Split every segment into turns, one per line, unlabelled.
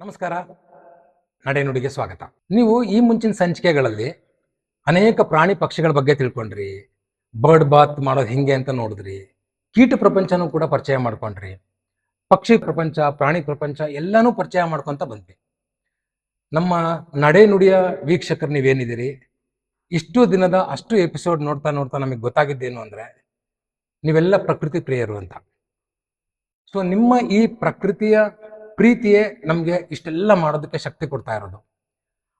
ನಮಸ್ಕಾರ. ನಡೆನುಡಿಗೆ ಸ್ವಾಗತ. ನೀವು ಈ ಮುಂಚಿನ ಸಂಚಿಕೆಗಳಲ್ಲಿ ಅನೇಕ ಪ್ರಾಣಿ ಪಕ್ಷಿಗಳ ಬಗ್ಗೆ ತಿಳ್ಕೊಂಡ್ರಿ. ಬರ್ಡ್ ಬಾತ್ ಮಾಡೋದು ಹಿಂಗೆ ಅಂತ ನೋಡಿದ್ರಿ. ಕೀಟ ಪ್ರಪಂಚನೂ ಕೂಡ ಪರಿಚಯ ಮಾಡ್ಕೊಂಡ್ರಿ. ಪಕ್ಷಿ ಪ್ರಪಂಚ, ಪ್ರಾಣಿ ಪ್ರಪಂಚ ಎಲ್ಲನೂ ಪರಿಚಯ ಮಾಡ್ಕೊತ ಬಂದ್ವಿ. ನಮ್ಮ ನಡೆನುಡಿಯ ವೀಕ್ಷಕರು ನೀವೇನಿದ್ದೀರಿ? ಇಷ್ಟು ದಿನದ ಅಷ್ಟು ಎಪಿಸೋಡ್ ನೋಡ್ತಾ ನೋಡ್ತಾ ನಮಗೆ ಗೊತ್ತಾಗಿದ್ದೇನು ಅಂದ್ರೆ, ನೀವೆಲ್ಲ ಪ್ರಕೃತಿ ಪ್ರಿಯರು ಅಂತ. ಸೊ ನಿಮ್ಮ ಈ ಪ್ರಕೃತಿಯ ಪ್ರೀತಿಯೇ ನಮಗೆ ಇಷ್ಟೆಲ್ಲ ಮಾಡೋದಕ್ಕೆ ಶಕ್ತಿ ಕೊಡ್ತಾ ಇರೋದು.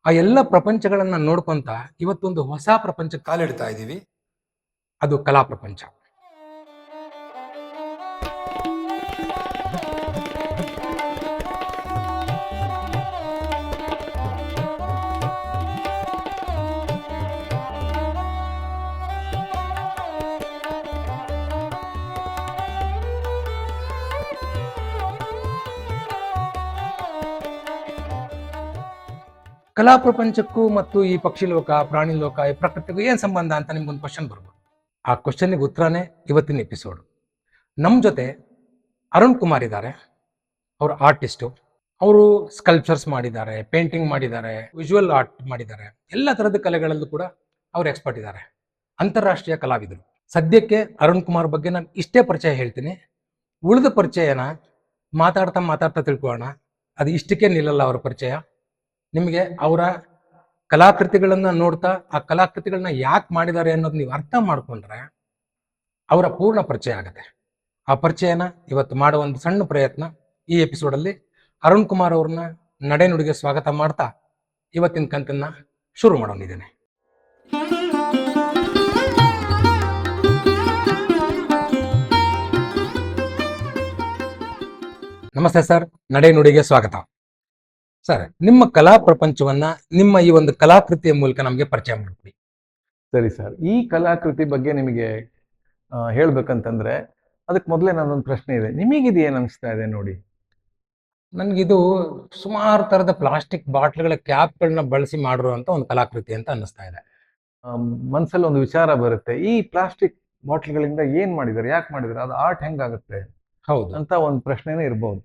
ಆ ಎಲ್ಲ ಪ್ರಪಂಚಗಳನ್ನು ನೋಡ್ಕೊಂತ ಇವತ್ತೊಂದು ಹೊಸ ಪ್ರಪಂಚ ಕಾಲಿಡ್ತಾ ಇದ್ದೀವಿ ಅದು ಕಲಾ ಪ್ರಪಂಚ. ಕಲಾ ಪ್ರಪಂಚಕ್ಕೂ ಮತ್ತು ಈ ಪಕ್ಷಿ ಲೋಕ, ಪ್ರಾಣಿ ಲೋಕ, ಈ ಪ್ರಕೃತಿಗೂ ಏನು ಸಂಬಂಧ ಅಂತ ನಿಮ್ಗೊಂದು ಕ್ವಶನ್ ಬರ್ಬೋದು. ಆ ಕ್ವಶನ್ಗೆ ಉತ್ತರನೇ ಇವತ್ತಿನ ಎಪಿಸೋಡ್ ನಮ್ಮ ಜೊತೆ ಅರುಣ್ ಕುಮಾರ್ ಇದ್ದಾರೆ ಅವರು ಆರ್ಟಿಸ್ಟು ಅವರು ಸ್ಕಲ್ಪ್ಚರ್ಸ್ ಮಾಡಿದ್ದಾರೆ ಪೇಂಟಿಂಗ್ ಮಾಡಿದ್ದಾರೆ ವಿಜುವಲ್ ಆರ್ಟ್ ಮಾಡಿದ್ದಾರೆ. ಎಲ್ಲ ಥರದ ಕಲೆಗಳಲ್ಲೂ ಕೂಡ ಅವ್ರು ಎಕ್ಸ್ಪರ್ಟ್ ಇದ್ದಾರೆ ಅಂತಾರಾಷ್ಟ್ರೀಯ ಕಲಾವಿದರು. ಸದ್ಯಕ್ಕೆ ಅರುಣ್ ಕುಮಾರ್ ಬಗ್ಗೆ ನಾನು ಇಷ್ಟೇ ಪರಿಚಯ ಹೇಳ್ತೀನಿ. ಉಳಿದ ಪರಿಚಯನ ಮಾತಾಡ್ತಾ ಮಾತಾಡ್ತಾ ತಿಳ್ಕೊಳ್ಳೋಣ. ಅದು ಇಷ್ಟಕ್ಕೆ ನಿಲ್ಲಲ್ಲ ಅವರ ಪರಿಚಯ. ನಿಮಗೆ ಅವರ ಕಲಾಕೃತಿಗಳನ್ನ ನೋಡ್ತಾ ಆ ಕಲಾಕೃತಿಗಳನ್ನ ಯಾಕೆ ಮಾಡಿದ್ದಾರೆ ಅನ್ನೋದು ನೀವು ಅರ್ಥ ಮಾಡ್ಕೊಂಡ್ರೆ ಅವರ ಪೂರ್ಣ ಪರಿಚಯ ಆಗುತ್ತೆ. ಆ ಪರಿಚಯನ ಇವತ್ತು ಮಾಡೋ ಒಂದು ಸಣ್ಣ ಪ್ರಯತ್ನ ಈ ಎಪಿಸೋಡಲ್ಲಿ ಅರುಣ್ ಕುಮಾರ್ ಅವ್ರನ್ನ ನಡೆನುಡಿಗೆ ಸ್ವಾಗತ ಮಾಡ್ತಾ ಇವತ್ತಿನ ಕಂತನ್ನ ಶುರು ಮಾಡೋನಿದ್ದೇನೆ ನಮಸ್ತೆ ಸರ್, ನಡೆನುಡಿಗೆ ಸ್ವಾಗತ. ಸರ್ ನಿಮ್ಮ ಕಲಾ ಪ್ರಪಂಚವನ್ನ ನಿಮ್ಮ ಈ ಒಂದು ಕಲಾಕೃತಿಯ ಮೂಲಕ ನಮಗೆ ಪರಿಚಯ ಮಾಡಿಕೊಡಿ.
ಸರಿ ಸರ್ ಈ ಕಲಾಕೃತಿ ಬಗ್ಗೆ ನಿಮಗೆ ಹೇಳ್ಬೇಕಂತಂದ್ರೆ ಅದಕ್ಕೆ ಮೊದಲೇ ನನ್ನೊಂದು ಪ್ರಶ್ನೆ ಇದೆ. ನಿಮಗಿದು ಏನ್ ಅನಿಸ್ತಾ ಇದೆ ನೋಡಿ?
ನನಗಿದು ಸುಮಾರು ಥರದ ಪ್ಲಾಸ್ಟಿಕ್ ಬಾಟ್ಲ್ಗಳ ಕ್ಯಾಪ್ಗಳನ್ನ ಬಳಸಿ ಮಾಡಿರುವಂತ ಒಂದು ಕಲಾಕೃತಿ ಅಂತ ಅನ್ನಿಸ್ತಾ ಇದೆ.
ಮನಸ್ಸಲ್ಲಿ ಒಂದು ವಿಚಾರ ಬರುತ್ತೆ. ಈ ಪ್ಲಾಸ್ಟಿಕ್ ಬಾಟ್ಲ್ಗಳಿಂದ ಏನು ಮಾಡಿದ್ದಾರೆ? ಯಾಕೆ ಮಾಡಿದ್ದಾರೆ? ಅದು ಆರ್ಟ್ ಹೆಂಗಾಗುತ್ತೆ?
ಹೌದು.
ಅಂತ ಒಂದು ಪ್ರಶ್ನೆನೇ ಇರ್ಬೋದು.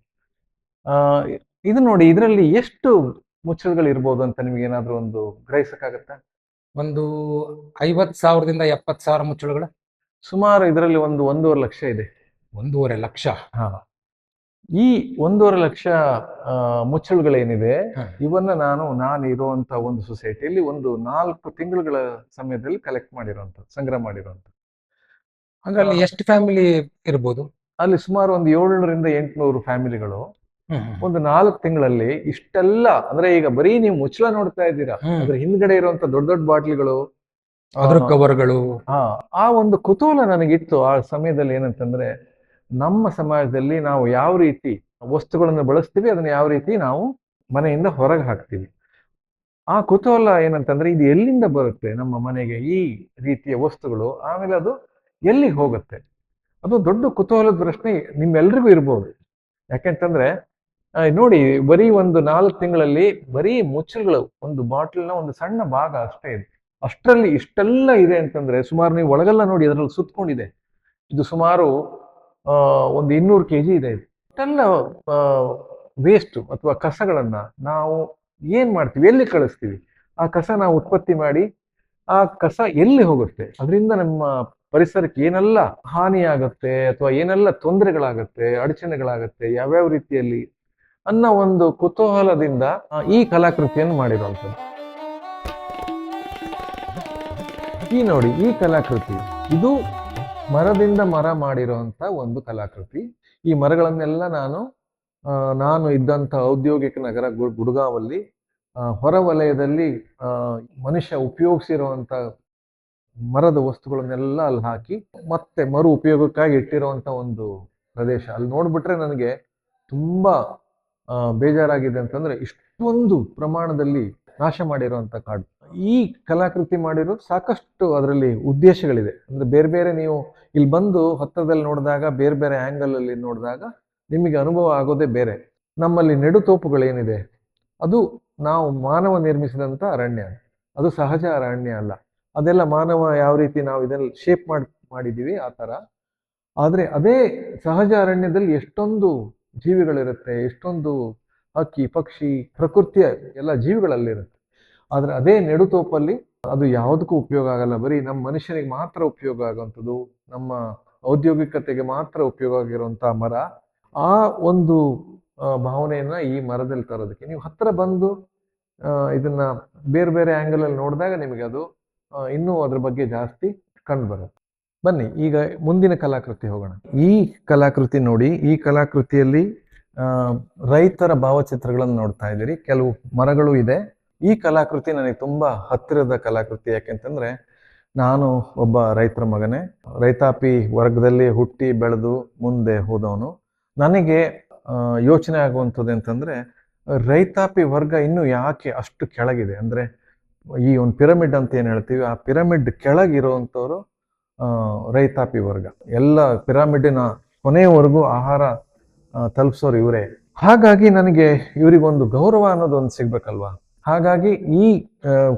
ಆ, ಇದು ನೋಡಿ ಇದರಲ್ಲಿ ಎಷ್ಟು ಮುಚ್ಚಳಗಳು ಇರ್ಬೋದು ಅಂತ ನಿಮ್ಗೆ ಏನಾದ್ರೂ ಒಂದು ಗ್ರಹಿಸಕ್ಕಾಗತ್ತಾ?
ಒಂದು ಐವತ್ ಸಾವಿರದಿಂದ ಎಪ್ಪತ್ ಸಾವಿರ ಮುಚ್ಚಳಗಳು.
ಸುಮಾರು ಇದರಲ್ಲಿ ಒಂದು ಒಂದೂವರೆ ಲಕ್ಷ ಇದೆ.
ಒಂದೂವರೆ ಲಕ್ಷ.
ಹಾ. ಈ ಒಂದೂವರೆ ಲಕ್ಷ ಮುಚ್ಚಳಗಳೇನಿದೆ ಇವನ್ನ ನಾನು ನಾನು ಇರುವಂತ ಒಂದು ಸೊಸೈಟಿಯಲ್ಲಿ ಒಂದು ನಾಲ್ಕು ತಿಂಗಳುಗಳ ಸಮಯದಲ್ಲಿ ಕಲೆಕ್ಟ್ ಮಾಡಿರುವಂತ ಸಂಗ್ರಹ ಮಾಡಿರುವಂತ
ಅದ್ರಲ್ಲಿ ಎಷ್ಟು ಫ್ಯಾಮಿಲಿ ಇರ್ಬೋದು?
ಅಲ್ಲಿ ಸುಮಾರು ಒಂದು ಏಳ್ನೂರಿಂದ ಎಂಟುನೂರು ಫ್ಯಾಮಿಲಿಗಳು ಒಂದು ನಾಲ್ಕು ತಿಂಗಳಲ್ಲಿ ಇಷ್ಟೆಲ್ಲ ಅಂದ್ರೆ ಈಗ ಬರೀ ನೀವು ಮುಚ್ಚಳ ನೋಡ್ತಾ ಇದ್ದೀರಾ. ಅದ್ರ ಹಿಂದ್ಗಡೆ ಇರುವಂತ ದೊಡ್ಡ ದೊಡ್ಡ ಬಾಟ್ಲಿಗಳು
ಅದ್ರ ಕವರ್ಗಳು.
ಹಾ ಆ ಒಂದು ಕುತೂಹಲ ನನಗಿತ್ತು ಆ ಸಮಯದಲ್ಲಿ ಏನಂತಂದ್ರೆ ನಮ್ಮ ಸಮಾಜದಲ್ಲಿ ನಾವು ಯಾವ ರೀತಿ ವಸ್ತುಗಳನ್ನು ಬಳಸ್ತೀವಿ ಅದನ್ನ ಯಾವ ರೀತಿ ನಾವು ಮನೆಯಿಂದ ಹೊರಗೆ ಹಾಕ್ತೀವಿ. ಆ ಕುತೂಹಲ ಏನಂತಂದ್ರೆ ಇದು ಎಲ್ಲಿಂದ ಬರುತ್ತೆ ನಮ್ಮ ಮನೆಗೆ ಈ ರೀತಿಯ ವಸ್ತುಗಳು ಆಮೇಲೆ ಅದು ಎಲ್ಲಿಗೆ ಹೋಗುತ್ತೆ? ಅದು ದೊಡ್ಡ ಕುತೂಹಲದ ಪ್ರಶ್ನೆ ನಿಮ್ಮೆಲ್ರಿಗೂ ಇರ್ಬೋದು. ಯಾಕೆಂತಂದ್ರೆ ನೋಡಿ, ಬರೀ ಒಂದು ನಾಲ್ಕು ತಿಂಗಳಲ್ಲಿ ಬರೀ ಮುಚ್ಚಲ್ಗಳು, ಒಂದು ಬಾಟಲ್ನ ಒಂದು ಸಣ್ಣ ಭಾಗ ಅಷ್ಟೇ ಇದೆ. ಅಷ್ಟರಲ್ಲಿ ಇಷ್ಟೆಲ್ಲ ಇದೆ ಅಂತಂದ್ರೆ, ಸುಮಾರು ನೀವು ಒಳಗೆಲ್ಲ ನೋಡಿ, ಅದರಲ್ಲಿ ಸುತ್ತಕೊಂಡಿದೆ ಇದು ಸುಮಾರು ಒಂದು ಇನ್ನೂರು ಕೆ ಜಿ ಇದೆ. ಇದು ಇಷ್ಟೆಲ್ಲ ವೇಸ್ಟ್ ಅಥವಾ ಕಸಗಳನ್ನ ನಾವು ಏನ್ ಮಾಡ್ತೀವಿ? ಎಲ್ಲಿ ಕಳಿಸ್ತೀವಿ? ಆ ಕಸ ನಾವು ಉತ್ಪತ್ತಿ ಮಾಡಿ, ಆ ಕಸ ಎಲ್ಲಿ ಹೋಗುತ್ತೆ? ಅದರಿಂದ ನಮ್ಮ ಪರಿಸರಕ್ಕೆ ಏನೆಲ್ಲ ಹಾನಿಯಾಗುತ್ತೆ ಅಥವಾ ಏನೆಲ್ಲ ತೊಂದರೆಗಳಾಗತ್ತೆ, ಅಡಚಣೆಗಳಾಗತ್ತೆ, ಯಾವ್ಯಾವ ರೀತಿಯಲ್ಲಿ ಅನ್ನೋ ಒಂದು ಕುತೂಹಲದಿಂದ ಈ ಕಲಾಕೃತಿಯನ್ನು ಮಾಡಿರುವಂಥದ್ದು. ಈ ನೋಡಿ, ಈ ಕಲಾಕೃತಿ, ಇದು ಮರದಿಂದ ಮರ ಮಾಡಿರುವಂತ ಒಂದು ಕಲಾಕೃತಿ. ಈ ಮರಗಳನ್ನೆಲ್ಲ ನಾನು ನಾನು ಇದ್ದಂಥ ಔದ್ಯೋಗಿಕ ನಗರ ಗುಡ್ಗಾವಲ್ಲಿ ಹೊರ ಹೊರವಲಯದಲ್ಲಿ ಮನುಷ್ಯ ಉಪಯೋಗಿಸಿರುವಂತ ಮರದ ವಸ್ತುಗಳನ್ನೆಲ್ಲ ಅಲ್ಲಿ ಹಾಕಿ, ಮತ್ತೆ ಮರು ಉಪಯೋಗಕ್ಕಾಗಿ ಇಟ್ಟಿರುವಂತ ಒಂದು ಪ್ರದೇಶ. ಅಲ್ಲಿ ನೋಡ್ಬಿಟ್ರೆ ನನಗೆ ತುಂಬಾ ಬೇಜಾರಾಗಿದೆ ಅಂತಂದ್ರೆ ಇಷ್ಟೊಂದು ಪ್ರಮಾಣದಲ್ಲಿ ನಾಶ ಮಾಡಿರುವಂತ ಕಾಡು. ಈ ಕಲಾಕೃತಿ ಮಾಡಿರೋದು ಸಾಕಷ್ಟು ಅದರಲ್ಲಿ ಉದ್ದೇಶಗಳಿದೆ. ಅಂದ್ರೆ ಬೇರೆ ಬೇರೆ ನೀವು ಇಲ್ಲಿ ಬಂದು ಹತ್ತಿರದಲ್ಲಿ ನೋಡಿದಾಗ, ಬೇರೆ ಬೇರೆ ಆಂಗಲ್ ಅಲ್ಲಿ ನೋಡಿದಾಗ ನಿಮಗೆ ಅನುಭವ ಆಗೋದೇ ಬೇರೆ. ನಮ್ಮಲ್ಲಿ ನೆಡುತೋಪುಗಳೇನಿದೆ, ಅದು ನಾವು ಮಾನವ ನಿರ್ಮಿಸಿದಂತ ಅರಣ್ಯ. ಅದು ಸಹಜ ಅರಣ್ಯ ಅಲ್ಲ. ಅದೆಲ್ಲ ಮಾನವ ಯಾವ ರೀತಿ ನಾವು ಇದನ್ನ ಶೇಪ್ ಮಾಡಿ ಮಾಡಿದೀವಿ ಆ ಥರ. ಆದರೆ ಅದೇ ಸಹಜ ಅರಣ್ಯದಲ್ಲಿ ಎಷ್ಟೊಂದು ಜೀವಿಗಳಿರುತ್ತೆ, ಎಷ್ಟೊಂದು ಹಕ್ಕಿ, ಪಕ್ಷಿ ಪ್ರಕೃತಿಯ ಎಲ್ಲ ಜೀವಿಗಳಲ್ಲಿರುತ್ತೆ. ಆದರೆ ಅದೇ ನೆಡುತೋಪಲ್ಲಿ ಅದು ಯಾವುದಕ್ಕೂ ಉಪಯೋಗ ಆಗಲ್ಲ. ಬರೀ ನಮ್ಮ ಮನುಷ್ಯನಿಗೆ ಮಾತ್ರ ಉಪಯೋಗ ಆಗುವಂಥದ್ದು, ನಮ್ಮ ಔದ್ಯೋಗಿಕತೆಗೆ ಮಾತ್ರ ಉಪಯೋಗ ಆಗಿರುವಂಥ ಮರ, ಆ ಒಂದು ಭಾವನೆಯನ್ನ ಈ ಮರದಲ್ಲಿ ತರೋದಕ್ಕೆ. ನೀವು ಹತ್ರ ಬಂದು ಇದನ್ನ ಬೇರೆ ಬೇರೆ ಆಂಗಲ್ ಅಲ್ಲಿ ನೋಡಿದಾಗ ನಿಮಗೆ ಅದು ಇನ್ನೂ ಅದ್ರ ಬಗ್ಗೆ ಜಾಸ್ತಿ ಕಂಡು ಬರುತ್ತೆ ಬನ್ನಿ, ಈಗ ಮುಂದಿನ ಕಲಾಕೃತಿ ಹೋಗೋಣ. ಈ ಕಲಾಕೃತಿ ನೋಡಿ, ಈ ಕಲಾಕೃತಿಯಲ್ಲಿ ರೈತರ ಭಾವಚಿತ್ರಗಳನ್ನು ನೋಡ್ತಾ ಇದ್ದೀರಿ. ಕೆಲವು ಮರಗಳು ಇದೆ. ಈ ಕಲಾಕೃತಿ ನನಗೆ ತುಂಬಾ ಹತ್ತಿರದ ಕಲಾಕೃತಿ. ಯಾಕೆಂತಂದ್ರೆ ನಾನು ಒಬ್ಬ ರೈತರ ಮಗನೇ. ರೈತಾಪಿ ವರ್ಗದಲ್ಲಿ ಹುಟ್ಟಿ ಬೆಳೆದು ಮುಂದೆ ಹೋದವನು. ನನಗೆ ಯೋಚನೆ ಆಗುವಂಥದ್ದು ಅಂತಂದ್ರೆ ರೈತಾಪಿ ವರ್ಗ ಇನ್ನು ಯಾಕೆ ಅಷ್ಟು ಕೆಳಗಿದೆ? ಅಂದ್ರೆ, ಈ ಒಂದು ಪಿರಮಿಡ್ ಅಂತ ಏನು ಹೇಳ್ತೀವಿ? ಆ ಪಿರಮಿಡ್ ಕೆಳಗಿರುವಂಥವ್ರು ರೈತಾಪಿ ವರ್ಗ. ಎಲ್ಲ ಪಿರಾಮಿಡಿನ ಕೊನೆಯವರೆಗೂ ಆಹಾರ ತಲುಪಿಸೋರು ಇವರೇ. ಹಾಗಾಗಿ ನನಗೆ ಇವರಿಗೊಂದು ಗೌರವ ಅನ್ನೋದು ಒಂದು ಸಿಗ್ಬೇಕಲ್ವಾ? ಹಾಗಾಗಿ ಈ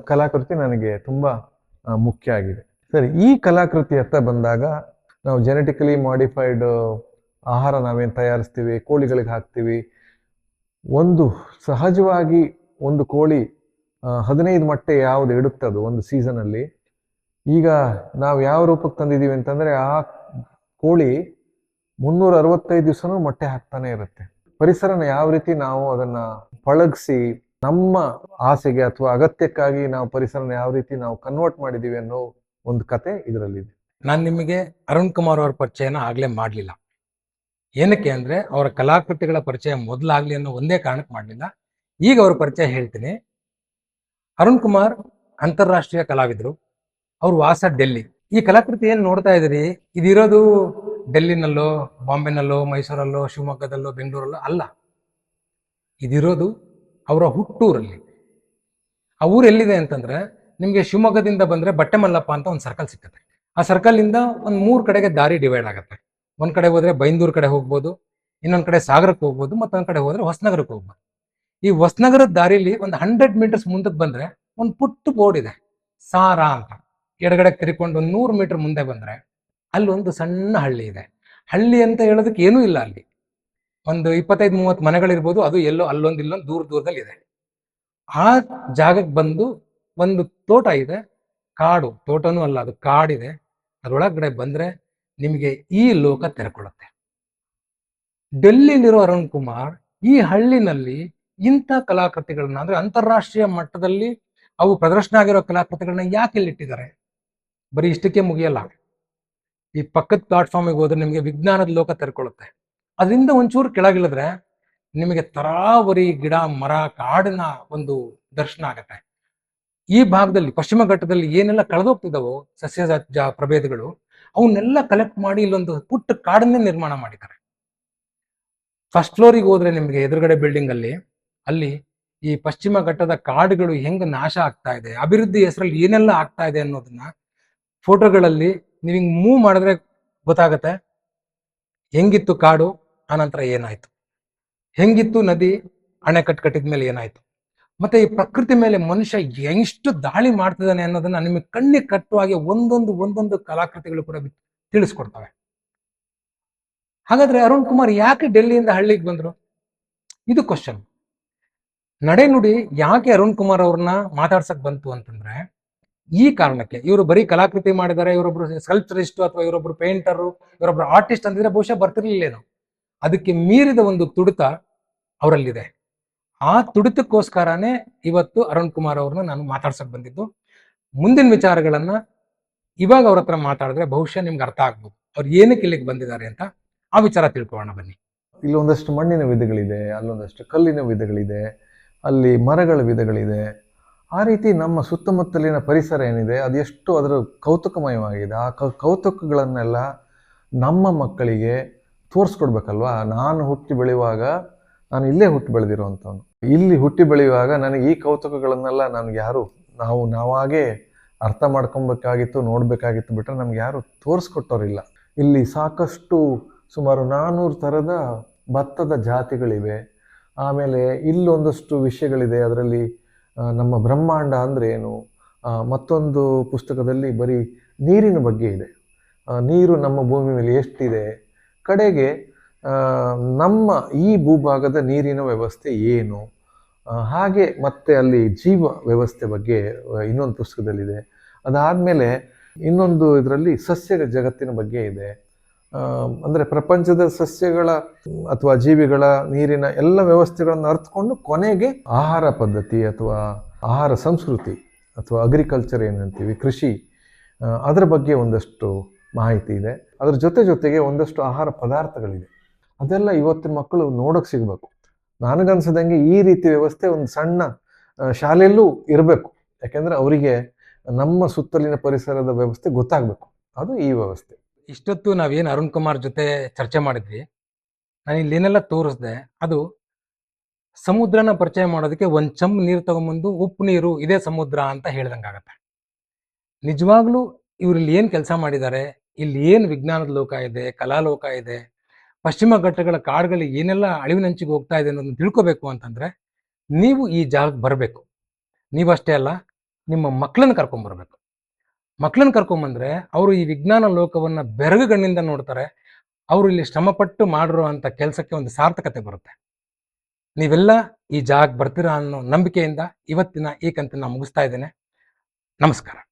ಕಲಾಕೃತಿ ನನಗೆ ತುಂಬ ಮುಖ್ಯ ಆಗಿದೆ. ಸರಿ, ಈ ಕಲಾಕೃತಿ ಹತ್ತ ಬಂದಾಗ ನಾವು ಜೆನೆಟಿಕಲಿ ಮಾಡಿಫೈಡ್ ಆಹಾರ ನಾವೇನು ತಯಾರಿಸ್ತೀವಿ, ಕೋಳಿಗಳಿಗೆ ಹಾಕ್ತೀವಿ. ಒಂದು ಸಹಜವಾಗಿ ಒಂದು ಕೋಳಿ ಹದಿನೈದು ಮೊಟ್ಟೆ ಯಾವುದು ಅದು ಒಂದು ಸೀಸನಲ್ಲಿ ಈಗ ನಾವು ಯಾವ ರೂಪಕ್ಕೆ ತಂದಿದ್ದೀವಿ ಅಂತಂದ್ರೆ ಆ ಕೋಳಿ ಮುನ್ನೂರ ಅರವತ್ತೈದು ದಿವಸನೂ ಮೊಟ್ಟೆ ಹಾಕ್ತಾನೆ ಇರುತ್ತೆ. ಪರಿಸರನ ಯಾವ ರೀತಿ ನಾವು ಅದನ್ನ ಪಳಗಿಸಿ ನಮ್ಮ ಆಸೆಗೆ ಅಥವಾ ಅಗತ್ಯಕ್ಕಾಗಿ ನಾವು ಪರಿಸರನ ಯಾವ ರೀತಿ ನಾವು ಕನ್ವರ್ಟ್ ಮಾಡಿದೀವಿ ಅನ್ನೋ ಒಂದು ಕತೆ ಇದರಲ್ಲಿದೆ.
ನಾನು ನಿಮಗೆ ಅರುಣ್ ಕುಮಾರ್ ಅವರ ಪರಿಚಯನ ಆಗ್ಲೇ ಮಾಡಲಿಲ್ಲ. ಏನಕ್ಕೆ ಅಂದ್ರೆ ಅವರ ಕಲಾಕೃತಿಗಳ ಪರಿಚಯ ಮೊದಲಾಗ್ಲಿ ಅನ್ನೋ ಒಂದೇ ಕಾರಣಕ್ಕೆ ಮಾಡಲಿಲ್ಲ. ಈಗ ಅವ್ರ ಪರಿಚಯ ಹೇಳ್ತೀನಿ. ಅರುಣ್ ಕುಮಾರ್ ಅಂತಾರಾಷ್ಟ್ರೀಯ ಕಲಾವಿದರು. ಅವ್ರ ವಾಸ ಡೆಲ್ಲಿ. ಈ ಕಲಾಕೃತಿ ಏನ್ ನೋಡ್ತಾ ಇದ್ದೀರಿ? ಇದಿರೋದು ಡೆಲ್ಲಿನಲ್ಲೋ, ಬಾಂಬೆನಲ್ಲೋ, ಮೈಸೂರಲ್ಲೋ, ಶಿವಮೊಗ್ಗದಲ್ಲೋ, ಬೆಂಗಳೂರಲ್ಲೋ ಅಲ್ಲ. ಇದಿರೋದು ಅವರ ಹುಟ್ಟೂರಲ್ಲಿ. ಆ ಊರು ಎಲ್ಲಿದೆ ಅಂತಂದ್ರೆ ನಿಮಗೆ ಶಿವಮೊಗ್ಗದಿಂದ ಬಂದ್ರೆ ಬಟ್ಟೆ ಮಲ್ಲಪ್ಪ ಅಂತ ಒಂದು ಸರ್ಕಲ್ ಸಿಕ್ಕತ್ತೆ. ಆ ಸರ್ಕಲ್ ಇಂದ ಒಂದ್ ಮೂರ್ ಕಡೆಗೆ ದಾರಿ ಡಿವೈಡ್ ಆಗುತ್ತೆ. ಒಂದ್ ಕಡೆ ಹೋದ್ರೆ ಬೈಂದೂರ್ ಕಡೆ ಹೋಗ್ಬೋದು, ಇನ್ನೊಂದ್ ಕಡೆ ಸಾಗರಕ್ಕೆ ಹೋಗ್ಬೋದು, ಮತ್ತೊಂದ್ ಕಡೆ ಹೋದ್ರೆ ಹೊಸನಗರಕ್ಕೆ ಹೋಗ್ಬೋದು. ಈ ಹೊಸನಗರದ ದಾರಿಲಿ ಒಂದು ಹಂಡ್ರೆಡ್ ಮೀಟರ್ಸ್ ಮುಂದಕ್ಕೆ ಬಂದ್ರೆ ಒಂದು ಪುಟ್ಟು ಬೋರ್ಡ್ ಇದೆ, ಸಾರಾ ಅಂತ. ಎಡಗಡೆ ತಿರ್ಕೊಂಡು ಒಂದು ನೂರು ಮೀಟರ್ ಮುಂದೆ ಬಂದ್ರೆ ಅಲ್ಲಿ ಒಂದು ಸಣ್ಣ ಹಳ್ಳಿ ಇದೆ. ಹಳ್ಳಿ ಅಂತ ಹೇಳೋದಕ್ಕೆ ಏನೂ ಇಲ್ಲ ಅಲ್ಲಿ. ಒಂದು ಇಪ್ಪತ್ತೈದು, ಮೂವತ್ತು ಮನೆಗಳಿರ್ಬೋದು, ಅದು ಎಲ್ಲೋ ಅಲ್ಲೊಂದು, ಇಲ್ಲೊಂದು ದೂರ ದೂರದಲ್ಲಿ ಇದೆ. ಆ ಜಾಗಕ್ಕೆ ಬಂದು ಒಂದು ತೋಟ ಇದೆ. ಕಾಡು, ತೋಟನೂ ಅಲ್ಲ, ಅದು ಕಾಡಿದೆ. ಅದರೊಳಗಡೆ ಬಂದ್ರೆ ನಿಮಗೆ ಈ ಲೋಕ ತೆರೆಕೊಳ್ಳುತ್ತೆ ಡೆಲ್ಲಿಲಿರೋ ಅರುಣ್ ಕುಮಾರ್ ಈ ಹಳ್ಳಿನಲ್ಲಿ ಇಂಥ ಕಲಾಕೃತಿಗಳನ್ನ, ಅಂದ್ರೆ ಅಂತಾರಾಷ್ಟ್ರೀಯ ಮಟ್ಟದಲ್ಲಿ ಅವು ಪ್ರದರ್ಶನ ಆಗಿರೋ ಕಲಾಕೃತಿಗಳನ್ನ ಯಾಕೆ ಇಲ್ಲಿಟ್ಟಿದ್ದಾರೆ? ಬರೀ ಇಷ್ಟಕ್ಕೆ ಮುಗಿಯಲ್ಲ. ಈ ಪಕ್ಕದ ಪ್ಲಾಟ್ಫಾರ್ಮಿಗೆ ಹೋದ್ರೆ ನಿಮಗೆ ವಿಜ್ಞಾನದ ಲೋಕ ತೆರ್ಕೊಳ್ಳುತ್ತೆ ಅದರಿಂದ ಒಂಚೂರು ಕೆಳಗಿಳಿದ್ರೆ ನಿಮಗೆ ತರಾವರಿ ಗಿಡ, ಮರ, ಕಾಡಿನ ಒಂದು ದರ್ಶನ ಆಗತ್ತೆ. ಈ ಭಾಗದಲ್ಲಿ, ಪಶ್ಚಿಮ ಘಟ್ಟದಲ್ಲಿ ಏನೆಲ್ಲ ಕಳೆದೋಗ್ತಿದ್ದಾವೋ ಸಸ್ಯ ಪ್ರಭೇದಗಳು, ಅವನ್ನೆಲ್ಲ ಕಲೆಕ್ಟ್ ಮಾಡಿ ಇಲ್ಲೊಂದು ಪುಟ್ಟ ಕಾಡನ್ನೇ ನಿರ್ಮಾಣ ಮಾಡಿದ್ದಾರೆ. ಫಸ್ಟ್ ಫ್ಲೋರಿಗೆ ಹೋದ್ರೆ ನಿಮಗೆ ಎದುರುಗಡೆ ಬಿಲ್ಡಿಂಗ್ ಅಲ್ಲಿ ಅಲ್ಲಿ ಈ ಪಶ್ಚಿಮ ಘಟ್ಟದ ಕಾಡುಗಳು ಹೆಂಗ್ ನಾಶ ಆಗ್ತಾ ಇದೆ, ಅಭಿವೃದ್ಧಿ ಹೆಸರಲ್ಲಿ ಏನೆಲ್ಲ ಆಗ್ತಾ ಇದೆ ಅನ್ನೋದನ್ನ ಫೋಟೋಗಳಲ್ಲಿ ನೀವು ಹಿಂಗೆ ಮೂವ್ ಮಾಡಿದ್ರೆ ಗೊತ್ತಾಗತ್ತೆ. ಹೆಂಗಿತ್ತು ಕಾಡು ಆನಂತರ ಏನಾಯ್ತು. ಹೆಂಗಿತ್ತು ನದಿ ಅಣೆಕಟ್ಟು ಕಟ್ಟಿದ ಮೇಲೆ ಏನಾಯ್ತು. ಮತ್ತೆ ಈ ಪ್ರಕೃತಿ ಮೇಲೆ ಮನುಷ್ಯ ಎಷ್ಟು ದಾಳಿ ಮಾಡ್ತಿದ್ದಾನೆ ಅನ್ನೋದನ್ನ ನಿಮಗೆ ಕಣ್ಣಿಗೆ ಕಟ್ಟುವಾಗೆ ಒಂದೊಂದು ಒಂದೊಂದು ಕಲಾಕೃತಿಗಳು ಕೂಡ ತಿಳಿಸ್ಕೊಡ್ತವೆ. ಹಾಗಾದ್ರೆ ಅರುಣ್ ಕುಮಾರ್ ಯಾಕೆ ಡೆಲ್ಲಿಯಿಂದ ಹಳ್ಳಿಗೆ ಬಂದ್ರು? ಇದು ಕ್ವಶನ್ ನಡೆನುಡಿ ಯಾಕೆ ಅರುಣ್ ಕುಮಾರ್ ಅವ್ರನ್ನ ಮಾತಾಡ್ಸಕ್ ಬಂತು ಅಂತಂದ್ರೆ ಈ ಕಾರಣಕ್ಕೆ ಇವರು ಬರೀ ಕಲಾಕೃತಿ ಮಾಡಿದ್ದಾರೆ ಇವರೊಬ್ರು ಸ್ಕಲ್ಪ್ಚರಿಸ್ಟ್ ಅಥವಾ ಇವರೊಬ್ರು ಪೇಂಟರು ಇವರೊಬ್ರು ಆರ್ಟಿಸ್ಟ್ ಅಂತಿದ್ರೆ ಬಹುಶಃ ಬರ್ತಿರ್ಲಿಲ್ಲೇನೋ ಅದಕ್ಕೆ ಮೀರಿದ ಒಂದು ತುಡಿತ ಅವರಲ್ಲಿದೆ. ಆ ತುಡಿತಕ್ಕೋಸ್ಕರನೇ ಇವತ್ತು ಅರುಣ್ ಕುಮಾರ್ ಅವ್ರನ್ನ ನಾನು ಮಾತಾಡ್ಸಕ್ ಬಂದಿದ್ದು. ಮುಂದಿನ ವಿಚಾರಗಳನ್ನ ಇವಾಗ ಅವ್ರ ಹತ್ರ ಮಾತಾಡಿದ್ರೆ ಬಹುಶಃ ನಿಮ್ಗೆ ಅರ್ಥ ಆಗ್ಬೋದು. ಅವ್ರು ಏನಕ್ಕೆ ಇಲ್ಲಿಗೆ ಬಂದಿದ್ದಾರೆ ಅಂತ ಆ ವಿಚಾರ ತಿಳ್ಕೊಳ್ಳೋಣ ಬನ್ನಿ.
ಇಲ್ಲಿ ಒಂದಷ್ಟು ಮಣ್ಣಿನ ವಿಧಗಳಿದೆ, ಅಲ್ಲೊಂದಷ್ಟು ಕಲ್ಲಿನ ವಿಧಗಳಿದೆ, ಅಲ್ಲಿ ಮರಗಳ ವಿಧಗಳಿದೆ. ಆ ರೀತಿ ನಮ್ಮ ಸುತ್ತಮುತ್ತಲಿನ ಪರಿಸರ ಏನಿದೆ ಅದೆಷ್ಟು ಅದರ ಕೌತುಕಮಯವಾಗಿದೆ, ಆ ಕೌತುಕಗಳನ್ನೆಲ್ಲ ನಮ್ಮ ಮಕ್ಕಳಿಗೆ ತೋರಿಸ್ಕೊಡ್ಬೇಕಲ್ವಾ? ನಾನು ಹುಟ್ಟಿ ಬೆಳೆಯುವಾಗ, ನಾನು ಇಲ್ಲೇ ಹುಟ್ಟಿ ಬೆಳೆದಿರುವಂಥವನು. ಇಲ್ಲಿ ಹುಟ್ಟಿ ಬೆಳೆಯುವಾಗ ನನಗೆ ಈ ಕೌತುಕಗಳನ್ನೆಲ್ಲ ನನಗೆ ಯಾರು, ನಾವು, ನಾವಾಗೇ ಅರ್ಥ ಮಾಡ್ಕೊಬೇಕಾಗಿತ್ತು, ನೋಡಬೇಕಾಗಿತ್ತು ಬಿಟ್ಟರೆ ನಮ್ಗೆ ಯಾರು ತೋರಿಸ್ಕೊಟ್ಟೋರಿಲ್ಲ. ಇಲ್ಲಿ ಸಾಕಷ್ಟು ಸುಮಾರು ನಾನ್ನೂರು ಥರದ ಭತ್ತದ ಜಾತಿಗಳಿವೆ. ಆಮೇಲೆ ಇಲ್ಲೊಂದಷ್ಟು ವಿಷಯಗಳಿದೆ, ಅದರಲ್ಲಿ ನಮ್ಮ ಬ್ರಹ್ಮಾಂಡ ಅಂದರೆ ಏನು? ಮತ್ತೊಂದು ಪುಸ್ತಕದಲ್ಲಿ ಬರೀ ನೀರಿನ ಬಗ್ಗೆ ಇದೆ. ನೀರು ನಮ್ಮ ಭೂಮಿ ಮೇಲೆ ಎಷ್ಟಿದೆ? ಕಡೆಗೆ ನಮ್ಮ ಈ ಭೂಭಾಗದ ನೀರಿನ ವ್ಯವಸ್ಥೆ ಏನು? ಹಾಗೆ ಮತ್ತೆ ಅಲ್ಲಿ ಜೀವ ವ್ಯವಸ್ಥೆ ಬಗ್ಗೆ ಇನ್ನೊಂದು ಪುಸ್ತಕದಲ್ಲಿದೆ. ಅದಾದಮೇಲೆ ಇನ್ನೊಂದು ಇದರಲ್ಲಿ ಸಸ್ಯ ಜಗತ್ತಿನ ಬಗ್ಗೆ ಇದೆ. ಅಂದ್ರೆ ಪ್ರಪಂಚದ ಸಸ್ಯಗಳ ಅಥವಾ ಜೀವಿಗಳ ನೀರಿನ ಎಲ್ಲ ವ್ಯವಸ್ಥೆಗಳನ್ನು ಅರ್ಥಕೊಂಡು ಕೊನೆಗೆ ಆಹಾರ ಪದ್ಧತಿ ಅಥವಾ ಆಹಾರ ಸಂಸ್ಕೃತಿ ಅಥವಾ ಅಗ್ರಿಕಲ್ಚರ್ ಏನಂತೀವಿ ಕೃಷಿ ಅದರ ಬಗ್ಗೆ ಒಂದಷ್ಟು ಮಾಹಿತಿ ಇದೆ. ಅದರ ಜೊತೆ ಜೊತೆಗೆ ಒಂದಷ್ಟು ಆಹಾರ ಪದಾರ್ಥಗಳಿದೆ ಅದೆಲ್ಲ ಇವತ್ತಿನ ಮಕ್ಕಳು ನೋಡೋಕೆ ಸಿಗಬೇಕು. ನನಗನ್ಸದಂಗೆ ಈ ರೀತಿ ವ್ಯವಸ್ಥೆ ಒಂದು ಸಣ್ಣ ಶಾಲೆಯಲ್ಲೂ ಇರಬೇಕು. ಯಾಕೆಂದರೆ ಅವರಿಗೆ ನಮ್ಮ ಸುತ್ತಲಿನ ಪರಿಸರದ ವ್ಯವಸ್ಥೆ ಗೊತ್ತಾಗಬೇಕು. ಅದು ಈ ವ್ಯವಸ್ಥೆ.
ಇಷ್ಟೊತ್ತು ನಾವೇನು ಅರುಣ್ ಕುಮಾರ್ ಜೊತೆ ಚರ್ಚೆ ಮಾಡಿದ್ವಿ. ನಾನು ಇಲ್ಲಿ ಏನೆಲ್ಲ ತೋರಿಸ್ದೆ, ಅದು ಸಮುದ್ರನ ಪರಿಚಯ ಮಾಡೋದಕ್ಕೆ ಒಂದು ಚಮ್ ನೀರು ತಗೊಂಬಂದು ಉಪ್ಪು ನೀರು ಇದೇ ಸಮುದ್ರ ಅಂತ ಹೇಳ್ದಂಗಾಗತ್ತೆ. ನಿಜವಾಗ್ಲೂ ಇವ್ರು ಇಲ್ಲಿ ಏನು ಕೆಲಸ ಮಾಡಿದ್ದಾರೆ ಇಲ್ಲಿ ಏನು ವಿಜ್ಞಾನದ ಲೋಕ ಇದೆ, ಕಲಾ ಲೋಕ ಇದೆ, ಪಶ್ಚಿಮ ಘಟ್ಟಗಳ ಕಾಡುಗಳು ಏನೆಲ್ಲ ಅಳಿವಿನಂಚಿಗೆ ಹೋಗ್ತಾ ಇದೆ ಅನ್ನೋದನ್ನ ತಿಳ್ಕೊಬೇಕು ಅಂತಂದ್ರೆ, ನೀವು ಈ ಜಾಗಕ್ಕೆ ಬರಬೇಕು. ನೀವಷ್ಟೇ ಅಲ್ಲ, ನಿಮ್ಮ ಮಕ್ಕಳನ್ನ ಕರ್ಕೊಂಬರ್ಬೇಕು. ಮಕ್ಕಳನ್ನ ಕರ್ಕೊಂಬಂದ್ರೆ ಅವರು ಈ ವಿಜ್ಞಾನ ಲೋಕವನ್ನ ಬೆರಗುಗಣ್ಣಿಂದ ನೋಡ್ತಾರೆ. ಅವರು ಇಲ್ಲಿ ಶ್ರಮಪಟ್ಟು ಮಾಡಿರುವಂತ ಕೆಲಸಕ್ಕೆ ಒಂದು ಸಾರ್ಥಕತೆ ಬರುತ್ತೆ. ನೀವೆಲ್ಲ ಈ ಜಾಗ ಬರ್ತೀರಾ ಅನ್ನೋ ನಂಬಿಕೆಯಿಂದ ಇವತ್ತಿನ ಈ ಕಂತನ್ನ ಮುಗಿಸ್ತಾ ಇದ್ದೇನೆ. ನಮಸ್ಕಾರ.